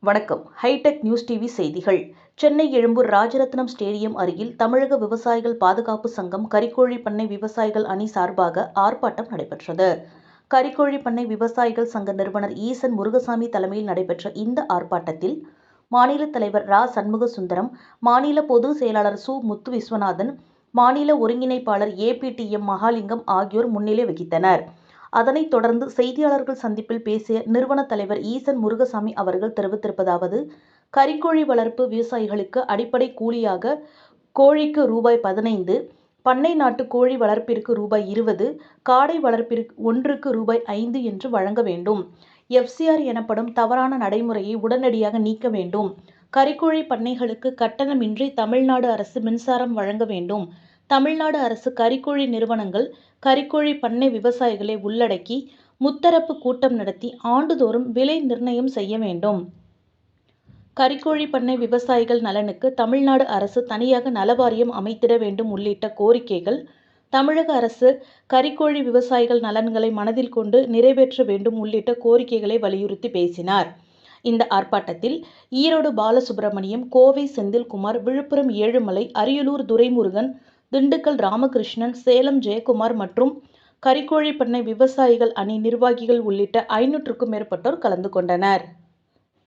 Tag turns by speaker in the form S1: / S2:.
S1: வணக்கம். Hitech news TV செய்திகள். Chennai Egmore Rajaratnam stadium அருகில் தமிழக விவசாயிகள் பாதுகாப்பு சங்கம் கரிக்கோழி பண்ணை விவசாயிகள் அணி சார்பாக ஆர்ப்பாட்டம் நடைபெற்றது. கரிக்கோழி பண்ணை விவசாயிகள் சங்க நிறுவனர் ஈசன் முருகசாமி தலைமையில் நடைபெற்ற இந்த ஆர்ப்பாட்டத்தில் மாநில தலைவர் ரா. சண்முக சுந்தரம் மாநில பொதுச் செயலாளர் சு. முத்து விஸ்வநாதன் மாநில ஒருங்கிணைப்பாளர் ஏபிடிஎம் மகாலிங்கம் ஆகியோர் முன்னிலை வகித்தனர். அதனைத் தொடர்ந்து செய்தியாளர்கள் சந்திப்பில் பேசிய நிறுவன தலைவர் ஈசன் முருகசாமி அவர்கள் தெரிவித்திருப்பதாவது கறிக்கோழி வளர்ப்பு விவசாயிகளுக்கு அடிப்படை கூலியாக கோழிக்கு ரூபாய் பதினைந்து பண்ணை நாட்டு கோழி வளர்ப்பிற்கு ரூபாய் இருபது காடை வளர்ப்பிற்கு ஒன்றுக்கு ரூபாய் ஐந்து என்று வழங்க வேண்டும். எஃப்சிஆர் எனப்படும் தவறான நடைமுறையை உடனடியாக நீக்க வேண்டும். கறிக்கோழி பண்ணைகளுக்கு கட்டணமின்றி தமிழ்நாடு அரசு மின்சாரம் வழங்க வேண்டும். தமிழ்நாடு அரசு கறிக்கோழி நிறுவனங்கள் கறிக்கோழி பண்ணை விவசாயிகளை உள்ளடக்கி முத்தரப்பு கூட்டம் நடத்தி ஆண்டுதோறும் விலை நிர்ணயம் செய்ய வேண்டும். கறிக்கோழி பண்ணை விவசாயிகள் நலனுக்கு தமிழ்நாடு அரசு தனியாக நலவாரியம் அமைத்திட வேண்டும் உள்ளிட்ட கோரிக்கைகள் தமிழக அரசு கறிக்கோழி விவசாயிகள் நலன்களை மனதில் கொண்டு நிறைவேற்ற வேண்டும் உள்ளிட்ட கோரிக்கைகளை வலியுறுத்தி பேசினார். இந்த ஆர்ப்பாட்டத்தில் ஈரோடு பாலசுப்பிரமணியம் கோவை செந்தில்குமார் விழுப்புரம் ஏழுமலை அரியலூர் துரைமுருகன் திண்டுக்கல் ராமகிருஷ்ணன் சேலம் ஜெயக்குமார் மற்றும் கறிக்கோழி பண்ணை விவசாயிகள் அணி நிர்வாகிகள் உள்ளிட்ட ஐநூற்றுக்கும் மேற்பட்டோர் கலந்து கொண்டனர்.